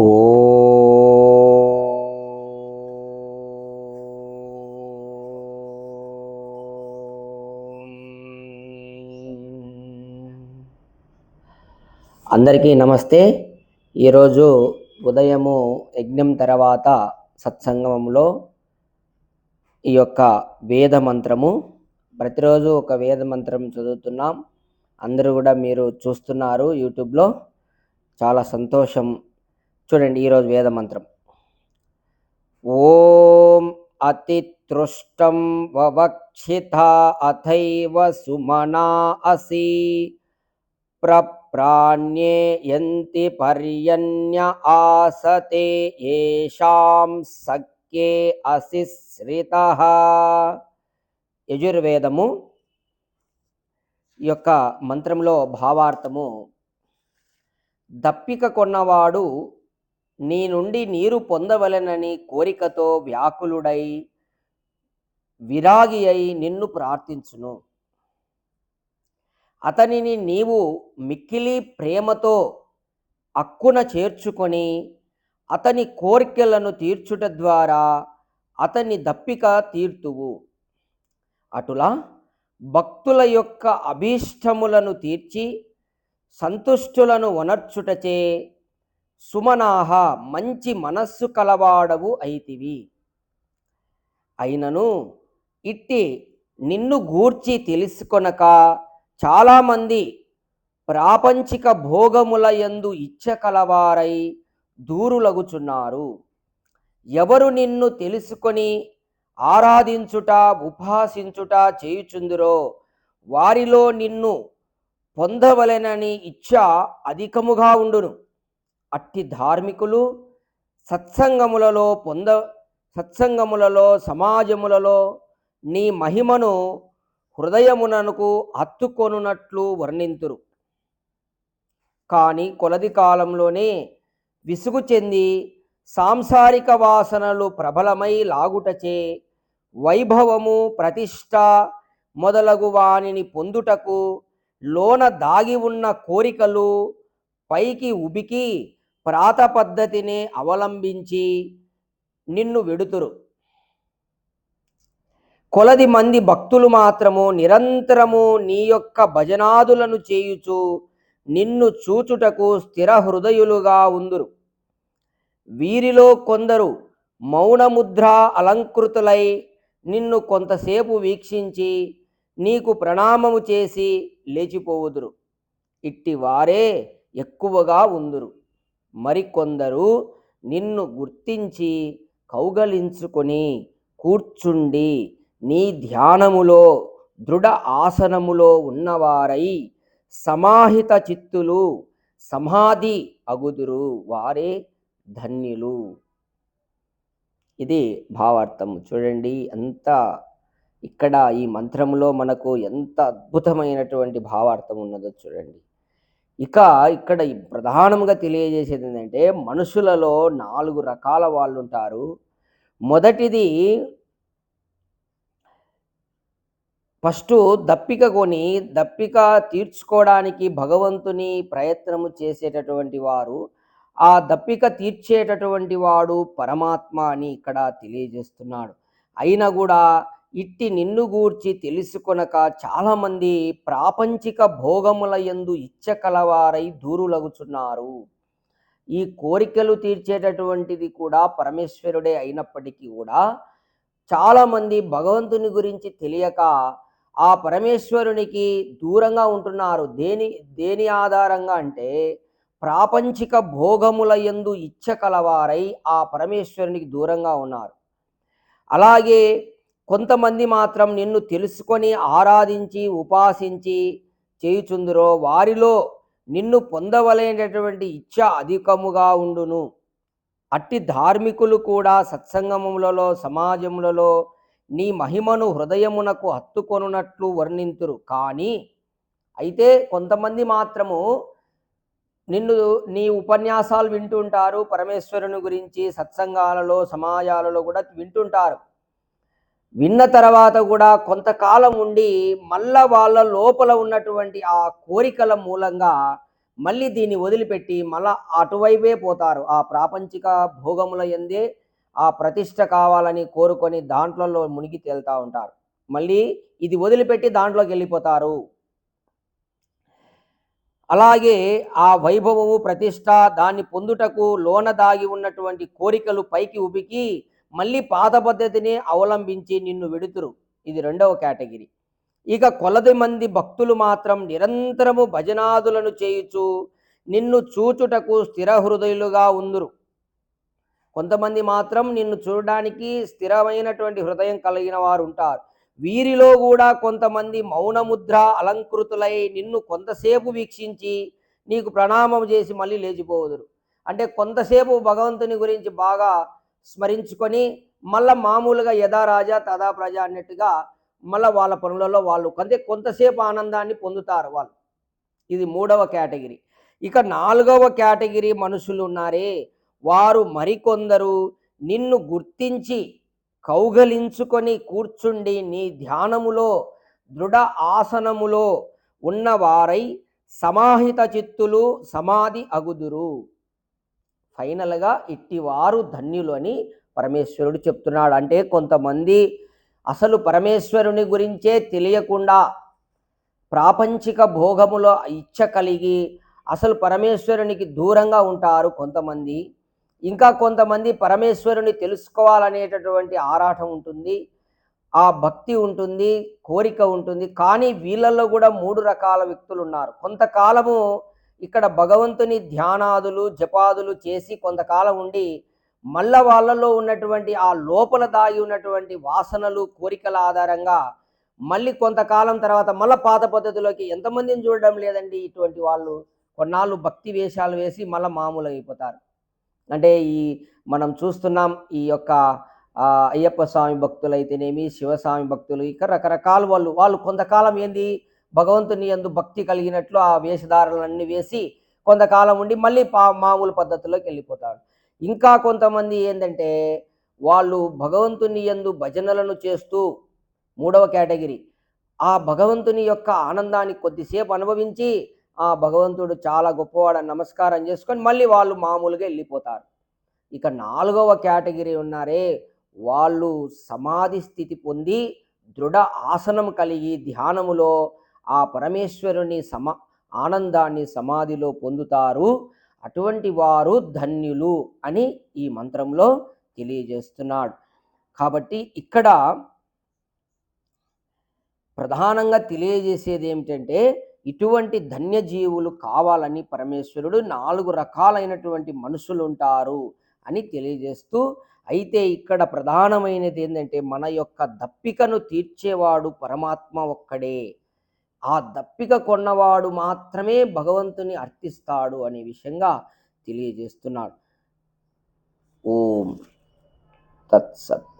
అందరికీ నమస్తే. ఈరోజు ఉదయము యజ్ఞం తర్వాత సత్సంగమంలో ఈ యొక్క వేద మంత్రము. ప్రతిరోజు ఒక వేద మంత్రం చదువుతున్నాం. అందరూ కూడా మీరు చూస్తున్నారు యూట్యూబ్లో. చాలా సంతోషం చూడండి ఈరోజు వేద మంత్రం. ఓం అతితృష్టం వవక్షిత అథైవ సుమనా అసి ప్రప్రాణ్యే యంతి పర్యన్య ఆసతే ఏషాం సఖ్యే అసిశ్రిత. యజుర్వేదము ఈ యొక్క మంత్రంలో భావార్థము దప్పిక కొన్నవాడు నీ నుండి నీరు పొందవలెనని కోరికతో వ్యాకులుడై విరాగి అయి నిన్ను ప్రార్థించును. అతనిని నీవు మిక్కిలి ప్రేమతో అక్కున చేర్చుకొని అతని కోరికలను తీర్చుట ద్వారా అతని దప్పిక తీర్తువు. అటులా భక్తుల యొక్క అభీష్టములను తీర్చి సంతుష్టులను వనర్చుటచే సుమనాహ మంచి మనస్సు కలవాడవు అయితివి. అయినను ఇట్టి నిన్ను గూర్చి తెలుసుకొనక చాలామంది ప్రాపంచిక భోగముల యందు ఇచ్చ కలవారై దూరులగుచున్నారు. ఎవరు నిన్ను తెలుసుకొని ఆరాధించుట ఉపాసించుట చేయుచుందురో వారిలో నిన్ను పొందవలెనని ఇచ్చ అధికముగా ఉండును. అట్టి ధార్మికులు సత్సంగములలో పొంద సత్సంగములలో సమాజములలో నీ మహిమను హృదయమునకు హత్తుకొనున్నట్లు వర్ణింతురు. కానీ కొలది కాలంలోనే విసుగు చెంది సాంసారిక వాసనలు ప్రబలమై లాగుటచే వైభవము ప్రతిష్ట మొదలగు వానిని పొందుటకు లోన దాగి ఉన్న కోరికలు పైకి ఉబికి ప్రాత పద్ధతిని అవలంబించి నిన్ను వెడుతురు. కొలది మంది భక్తులు మాత్రము నిరంతరము నీ యొక్క భజనాదులను చేయుచు నిన్ను చూచుటకు స్థిర హృదయులుగా ఉందురు. వీరిలో కొందరు మౌనముద్ర అలంకృతులై నిన్ను కొంతసేపు వీక్షించి నీకు ప్రణామము చేసి లేచిపోవుదురు. ఇట్టి వారే ఎక్కువగా ఉందురు. మరికొందరు నిన్ను గుర్తించి కౌగలించుకొని కూర్చుండి నీ ధ్యానములో దృఢ ఆసనములో ఉన్నవారై సమాహిత చిత్తులు సమాధి అగుదురు. వారే ధన్యులు. ఇది భావార్థం చూడండి ఎంత ఇక్కడ ఈ మంత్రంలో మనకు ఎంత అద్భుతమైనటువంటి భావార్థం ఉన్నదో చూడండి. ఇక ఇక్కడ ప్రధానంగా తెలియజేసేది ఏంటంటే మనుషులలో నాలుగు రకాల వాళ్ళు ఉంటారు మొదటిది ఫస్ట్ దప్పిక కొని దప్పిక తీర్చుకోవడానికి భగవంతుని ప్రయత్నము చేసేటటువంటి వారు. ఆ దప్పిక తీర్చేటటువంటి వాడు పరమాత్మ అని ఇక్కడ తెలియజేస్తున్నాడు. అయినా కూడా ఇట్టి నిన్ను గూర్చి తెలుసుకొనక చాలామంది ప్రాపంచిక భోగముల యందు ఇచ్చ కలవారై దూరులగుచున్నారు. ఈ కోరికలు తీర్చేటటువంటిది కూడా పరమేశ్వరుడే అయినప్పటికీ కూడా చాలామంది భగవంతుని గురించి తెలియక ఆ పరమేశ్వరునికి దూరంగా ఉంటున్నారు. దేని దేని ఆధారంగా అంటే ప్రాపంచిక భోగముల యందు ఇచ్చ కలవారై ఆ పరమేశ్వరునికి దూరంగా ఉన్నారు. అలాగే కొంతమంది మాత్రం నిన్ను తెలుసుకొని ఆరాధించి ఉపాసించి చేయుచుందురో వారిలో నిన్ను పొందవలైనటువంటి ఇచ్చ అధికముగా ఉండును. అట్టి ధార్మికులు కూడా సత్సంగములలో సమాజములలో నీ మహిమను హృదయమునకు హత్తుకొనున్నట్లు వర్ణింతురు. కానీ అయితే కొంతమంది మాత్రము నిన్ను నీ ఉపన్యాసాలు వింటుంటారు పరమేశ్వరుని గురించి సత్సంగాలలో సమాజాలలో కూడా వింటుంటారు. విన్న తర్వాత కూడా కొంతకాలం ఉండి మళ్ళా వాళ్ళ లోపల ఉన్నటువంటి ఆ కోరికల మూలంగా మళ్ళీ దీన్ని వదిలిపెట్టి మళ్ళా అటువైపే పోతారు. ఆ ప్రాపంచిక భోగముల ఎందే ఆ ప్రతిష్ట కావాలని కోరుకొని దాంట్లలో మునిగి తేలుతూ ఉంటారు. మళ్ళీ ఇది వదిలిపెట్టి దాంట్లోకి వెళ్ళిపోతారు. అలాగే ఆ వైభవము ప్రతిష్ట దాన్ని పొందుటకు లోన దాగి ఉన్నటువంటి కోరికలు పైకి ఉబికి మళ్ళీ పాత పద్ధతిని అవలంబించి నిన్ను విడుతురు. ఇది రెండవ కేటగిరీ. ఇక కొలది మంది భక్తులు మాత్రం నిరంతరము భజనాదులను చేయుచు నిన్ను చూచుటకు స్థిర హృదయులుగా ఉందురు. కొంతమంది మాత్రం నిన్ను చూడడానికి స్థిరమైనటువంటి హృదయం కలిగిన వారు ఉంటారు. వీరిలో కూడా కొంతమంది మౌనముద్ర అలంకృతులై నిన్ను కొంతసేపు వీక్షించి నీకు ప్రణామం చేసి మళ్ళీ లేచిపోవుదురు అంటే కొంతసేపు భగవంతుని గురించి బాగా స్మరించుకొని మళ్ళా మామూలుగా యథా రాజా తదా ప్రజ అన్నట్టుగా మళ్ళీ వాళ్ళ పనులలో వాళ్ళు కొంత కొంతసేపు ఆనందాన్ని పొందుతారు వాళ్ళు. ఇది మూడవ కేటగిరీ. ఇక నాలుగవ కేటగిరీ మనుషులు ఉన్నారే వారు మరికొందరు నిన్ను గుర్తించి కౌగలించుకొని కూర్చుండి నీ ధ్యానములో దృఢ ఆసనములో ఉన్నవారై సమాహిత చిత్తులు సమాధి అగుదురు. ఫైనల్గా ఇట్టివారు ధన్యులు అని పరమేశ్వరుడు చెప్తున్నాడు. అంటే కొంతమంది అసలు పరమేశ్వరుని గురించే తెలియకుండా ప్రాపంచిక భోగములో ఇచ్చ కలిగి అసలు పరమేశ్వరునికి దూరంగా ఉంటారు కొంతమంది. ఇంకా కొంతమంది పరమేశ్వరుని తెలుసుకోవాలనేటటువంటి ఆరాటం ఉంటుంది ఆ భక్తి ఉంటుంది కోరిక ఉంటుంది. కానీ వీళ్ళల్లో కూడా మూడు రకాల వ్యక్తులు ఉన్నారు. కొంతకాలము ఇక్కడ భగవంతుని ధ్యానాదులు జపాదులు చేసి కొంతకాలం ఉండి మళ్ళా వాళ్ళలో ఉన్నటువంటి ఆ లోపల దాగి ఉన్నటువంటి వాసనలు కోరికల ఆధారంగా మళ్ళీ కొంతకాలం తర్వాత మళ్ళీ పాత పద్ధతిలోకి ఎంతమందిని చూడడం లేదండి ఇటువంటి వాళ్ళు. కొన్నాళ్ళు భక్తి వేషాలు వేసి మళ్ళీ మామూలు అయిపోతారు అంటే ఈ మనం చూస్తున్నాం ఈ యొక్క అయ్యప్ప స్వామి భక్తులు అయితేనేమి శివస్వామి భక్తులు ఇక రకరకాల వాళ్ళు వాళ్ళు కొంతకాలం ఏంది భగవంతుని ఎందు భక్తి కలిగినట్లు ఆ వేషధారలన్నీ వేసి కొంతకాలం ఉండి మళ్ళీ పా మామూలు పద్ధతిలోకి వెళ్ళిపోతాడు. ఇంకా కొంతమంది ఏంటంటే వాళ్ళు భగవంతుని యందు భజనలను చేస్తూ మూడవ కేటగిరీ. ఆ భగవంతుని యొక్క ఆనందాన్ని కొద్దిసేపు అనుభవించి ఆ భగవంతుడు చాలా గొప్పవాడని నమస్కారం చేసుకొని మళ్ళీ వాళ్ళు మామూలుగా వెళ్ళిపోతారు. ఇక నాలుగవ కేటగిరీ ఉన్నారే వాళ్ళు సమాధి స్థితి పొంది దృఢ ఆసనం కలిగి ధ్యానములో ఆ పరమేశ్వరుని సమ ఆనందాన్ని సమాధిలో పొందుతారు. అటువంటి వారు ధన్యులు అని ఈ మంత్రంలో తెలియజేస్తున్నాడు. కాబట్టి ఇక్కడ ప్రధానంగా తెలియజేసేది ఏమిటంటే ఇటువంటి ధన్యజీవులు కావాలని పరమేశ్వరుడు నాలుగు రకాలైనటువంటి మనుషులు ఉంటారు అని తెలియజేస్తూ అయితే ఇక్కడ ప్రధానమైనది ఏంటంటే మన యొక్క దప్పికను తీర్చేవాడు పరమాత్మ ఒక్కడే. ఆ దప్పిక కొన్నవాడు మాత్రమే భగవంతుని అర్థిస్తాడు అనే విషయంగా తెలియజేస్తున్నాడు. ఓం తత్సత్.